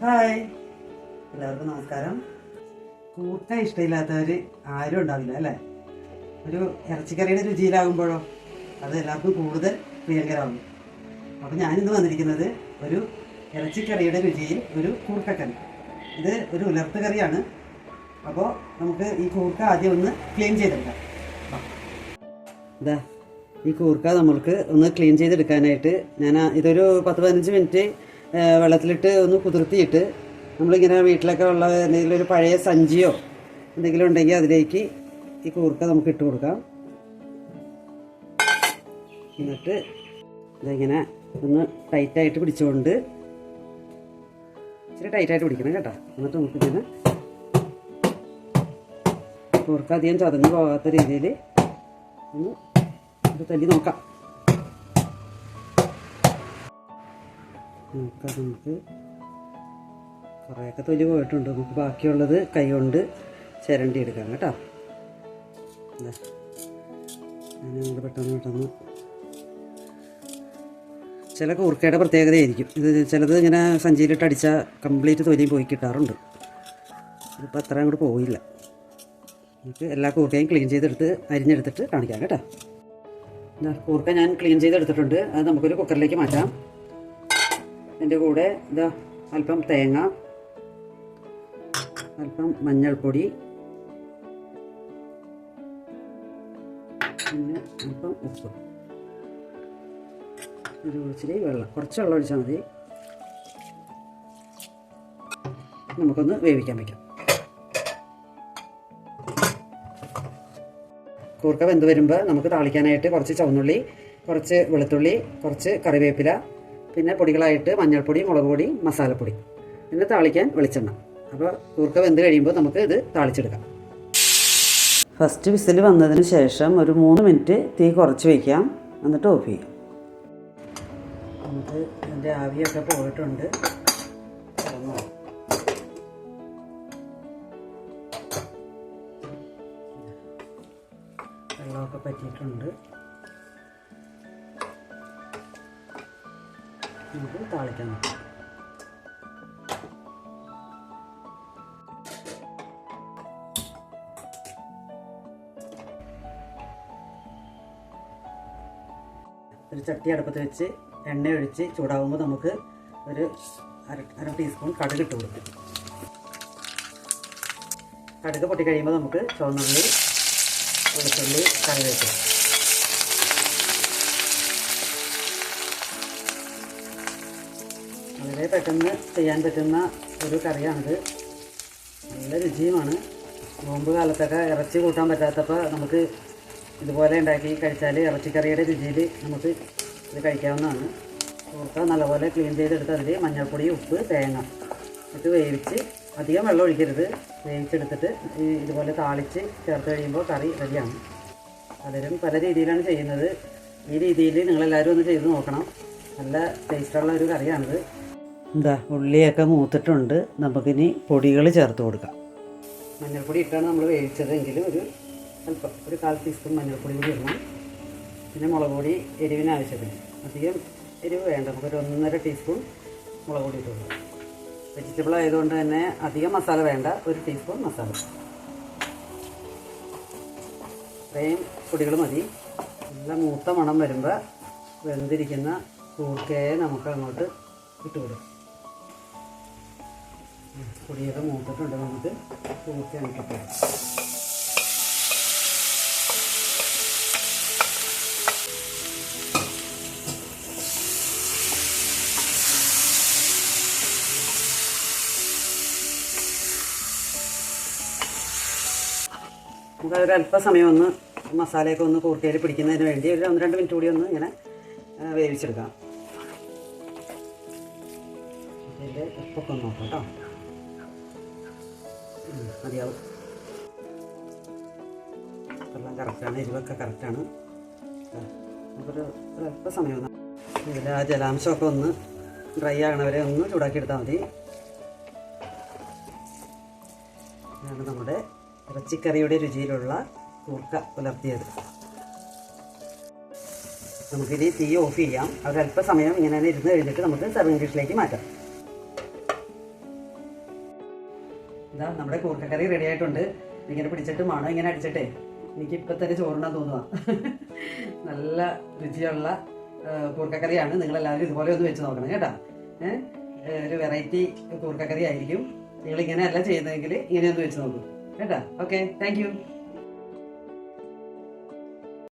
Hi. എല്ലാവർക്കും നമസ്കാരം. കൂട്ട ഇഷ്ടമില്ലാത്തവർ ആരും ഉണ്ടാവില്ല അല്ലേ? ഒരു ഇറച്ചിക്കറിയുടെ രുചിയിലാകുമ്പോഴോ അത് എല്ലാവർക്കും കൂടുതൽ പ്രിയങ്കരമാകും. അപ്പോൾ ഞാനിന്ന് വന്നിരിക്കുന്നത് ഒരു ഇറച്ചിക്കറിയുടെ രുചിയിൽ ഒരു കൂർക്കക്കറി. ഇത് ഒരു ഉലർത്ത് കറിയാണ്. അപ്പോൾ നമുക്ക് ഈ കൂർക്ക ആദ്യം ഒന്ന് ക്ലീൻ ചെയ്തെടുക്കാം. ഇതാ ഈ കൂർക്ക നമ്മൾക്ക് ഒന്ന് ക്ലീൻ ചെയ്തെടുക്കാനായിട്ട് ഞാൻ ഇതൊരു പത്ത് പതിനഞ്ച് മിനിറ്റ് വെള്ളത്തിലിട്ട് ഒന്ന് കുതിർത്തിയിട്ട് നമ്മളിങ്ങനെ വീട്ടിലൊക്കെ ഉള്ള എന്തെങ്കിലും ഒരു പഴയ സഞ്ചിയോ എന്തെങ്കിലും ഉണ്ടെങ്കിൽ അതിലേക്ക് ഈ കൂർക്ക നമുക്ക് ഇട്ട് കൊടുക്കാം. എന്നിട്ട് ഇതിങ്ങനെ ഒന്ന് ടൈറ്റായിട്ട് പിടിച്ചുകൊണ്ട് ഇച്ചിരി ടൈറ്റായിട്ട് പിടിക്കണം കേട്ടോ. എന്നിട്ട് നമുക്കിങ്ങനെ കൂർക്ക അധികം ചതഞ്ഞു പോകാത്ത രീതിയിൽ ഒന്ന് തല്ലി നോക്കാം. നോക്കാം നമുക്ക് കുറേയൊക്കെ തൊലി പോയിട്ടുണ്ട്. നമുക്ക് ബാക്കിയുള്ളത് കൈ കൊണ്ട് ചിരണ്ടി എടുക്കാം കേട്ടോ. നമുക്ക് പെട്ടെന്ന് പെട്ടെന്ന് ചില കൂർക്കയുടെ പ്രത്യേകതയായിരിക്കും. ഇത് ചിലത് ഇങ്ങനെ സഞ്ചിയിലിട്ട് അടിച്ചാൽ കംപ്ലീറ്റ് തൊലിയും പോയി കിട്ടാറുണ്ട്. ഇതിപ്പോൾ അത്ര അങ്ങോട്ട് പോയില്ല. നമുക്ക് എല്ലാ കൂർക്കയും ക്ലീൻ ചെയ്തെടുത്ത് അരിഞ്ഞെടുത്തിട്ട് കാണിക്കാം കേട്ടോ. കൂർക്ക ഞാൻ ക്ലീൻ ചെയ്തെടുത്തിട്ടുണ്ട്. അത് നമുക്കൊരു കുക്കറിലേക്ക് മാറ്റാം. അതിന്റെ കൂടെ ഇതാ അല്പം തേങ്ങ അല്പം മഞ്ഞൾപ്പൊടി പിന്നെ അല്പം ഉപ്പ്. ഒരു കുറച്ചിരി വെള്ളം. കുറച്ച് വെള്ളം ഒഴിച്ചാൽ മതി. നമുക്കൊന്ന് വേവിക്കാൻ വയ്ക്കാം കൂർക്ക വെന്ത് വരുമ്പോൾ നമുക്ക് താളിക്കാനായിട്ട് കുറച്ച് ചുവന്നുള്ളി കുറച്ച് വെളുത്തുള്ളി കുറച്ച് കറിവേപ്പില പിന്നെ പൊടികളായിട്ട് മഞ്ഞൾപ്പൊടി മുളക് പൊടി മസാലപ്പൊടി. പിന്നെ താളിക്കാൻ വെളിച്ചെണ്ണ. അപ്പോൾ കൂർക്ക വെന്ത് കഴിയുമ്പോൾ നമുക്ക് ഇത് താളിച്ചെടുക്കാം. ഫസ്റ്റ് വിസിൽ വന്നതിന് ശേഷം ഒരു മൂന്ന് മിനിറ്റ് തീ കുറച്ച് വയ്ക്കാം എന്നിട്ട് ഓഫ് ചെയ്യാം. നമുക്ക് അതിന്റെ ആവിയൊക്കെ പോയിട്ടുണ്ട്. വെള്ളമൊക്കെ പറ്റിയിട്ടുണ്ട്. നമുക്ക് താളിക്കാൻ ഒരു ചട്ടി അടുപ്പത്ത് വെച്ച് എണ്ണ ഒഴിച്ച് ചൂടാകുമ്പോൾ നമുക്ക് ഒരു അര അര ടീസ്പൂൺ കടുക് ഇട്ട് കൊടുക്കും. കടുക് പൊട്ടിക്കഴിയുമ്പോൾ നമുക്ക് ചുവന്നുള്ളി വെളുത്തുള്ളി കറിവേപ്പില. വളരെ പെട്ടെന്ന് ചെയ്യാൻ പറ്റുന്ന ഒരു കറിയാണിത്. നല്ല രുചിയുമാണ്. നോമ്പ് കാലത്തൊക്കെ ഇറച്ചി കൂട്ടാൻ പറ്റാത്തപ്പോൾ നമുക്ക് ഇതുപോലെ ഉണ്ടാക്കി കഴിച്ചാൽ ഇറച്ചിക്കറിയുടെ രുചിയിൽ നമുക്ക് ഇത് കഴിക്കാവുന്നതാണ്. കൂർക്ക നല്ലപോലെ ക്ലീൻ ചെയ്തെടുത്ത് അതിൽ മഞ്ഞൾപ്പൊടി ഉപ്പ് തേങ്ങ ഇട്ട് വേവിച്ച് അധികം വെള്ളം ഒഴിക്കരുത്. വേവിച്ചെടുത്തിട്ട് ഈ ഇതുപോലെ താളിച്ച് ചേർത്ത് കഴിയുമ്പോൾ കറി റെഡിയാണ് പലരും പല രീതിയിലാണ് ചെയ്യുന്നത്. ഈ രീതിയിൽ നിങ്ങളെല്ലാവരും ഒന്ന് ചെയ്ത് നോക്കണം. നല്ല ടേസ്റ്റുള്ള ഒരു കറിയാണിത്. എന്താ ഉള്ളിയൊക്കെ മൂത്തിട്ടുണ്ട്. നമുക്കിനി പൊടികൾ ചേർത്ത് കൊടുക്കാം. മഞ്ഞൾപ്പൊടി ഇട്ടാണ് നമ്മൾ വേവിച്ചതെങ്കിൽ ഒരു അല്പം ഒരു കാൽ ടീസ്പൂൺ മഞ്ഞൾപ്പൊടി കൂടി ഇടണം. പിന്നെ മുളക് പൊടി എരിവിന് ആവശ്യത്തിന്. അധികം എരിവ് വേണ്ട. നമുക്കൊരു ഒന്നര ടീസ്പൂൺ മുളക് പൊടി ഇട്ട് കൊടുക്കാം. വെജിറ്റബിൾ ആയതുകൊണ്ട് തന്നെ അധികം മസാല വേണ്ട. ഒരു ടീസ്പൂൺ മസാല. ഇത്രയും പൊടികൾ മതി. നല്ല മൂത്ത മണം വരുമ്പോൾ വെന്തിരിക്കുന്ന കൂർക്കയെ നമുക്ക് അങ്ങോട്ട് ഇട്ട് കൊടുക്കും. പൊടിയൊക്കെ മൂത്തിട്ടുണ്ട്. നമുക്ക് കൂർക്ക അണക്കട്ടെ. നമുക്കതൊരു അല്പ സമയം അല്പസമയം ഒന്ന് മസാലയൊക്കെ ഒന്ന് കൂർക്കയിൽ പിടിക്കുന്നതിന് വേണ്ടി ഒരു ഒന്ന് രണ്ട് മിനിറ്റ് കൂടി ഒന്ന് ഇങ്ങനെ വേവിച്ചെടുക്കാം. ഇതിന്റെ ഉപ്പൊക്കെ ഒന്ന് നോക്കാം കേട്ടോ മതിയാവും. എല്ലാം കറക്റ്റാണ് എരിവൊക്കെ കറക്റ്റാണ് നമുക്കൊരു ഒരു അല്പസമയം ഒന്ന് ഇതിൽ ആ ജലാംശമൊക്കെ ഒന്ന് ഡ്രൈ ആകണവരെ ഒന്ന് ചൂടാക്കി എടുത്താൽ മതി. ഇതാണ് നമ്മുടെ ഇറച്ചിക്കറിയുടെ രുചിയിലുള്ള കൂർക്ക പുലർത്തിയത്. നമുക്കിനി തീ ഓഫ് ചെയ്യാം. ഒരല്പസമയം ഇങ്ങനെ തന്നെ ഇരുന്ന് കഴിഞ്ഞിട്ട് നമുക്ക് സെർവിംഗ് ഡിഷിലേക്ക് മാറ്റാം. ഇതാ നമ്മുടെ കൂർക്കക്കറി റെഡി ആയിട്ടുണ്ട്. ഇങ്ങനെ പിടിച്ചിട്ട് മണം ഇങ്ങനെ അടിച്ചിട്ടേ. എനിക്ക് ഇപ്പം തന്നെ ചോറിനാൻ തോന്നുക നല്ല രുചിയുള്ള കൂർക്കക്കറിയാണ്. നിങ്ങൾ എല്ലാവരും ഇതുപോലെ ഒന്ന് വെച്ച് നോക്കണം കേട്ടോ. ഒരു വെറൈറ്റി കൂർക്കക്കറി ആയിരിക്കും. നിങ്ങൾ ഇങ്ങനെയല്ല ചെയ്യുന്നതെങ്കിൽ ഇങ്ങനെ ഒന്ന് വെച്ച് നോക്കും. കേട്ടോ. Okay thank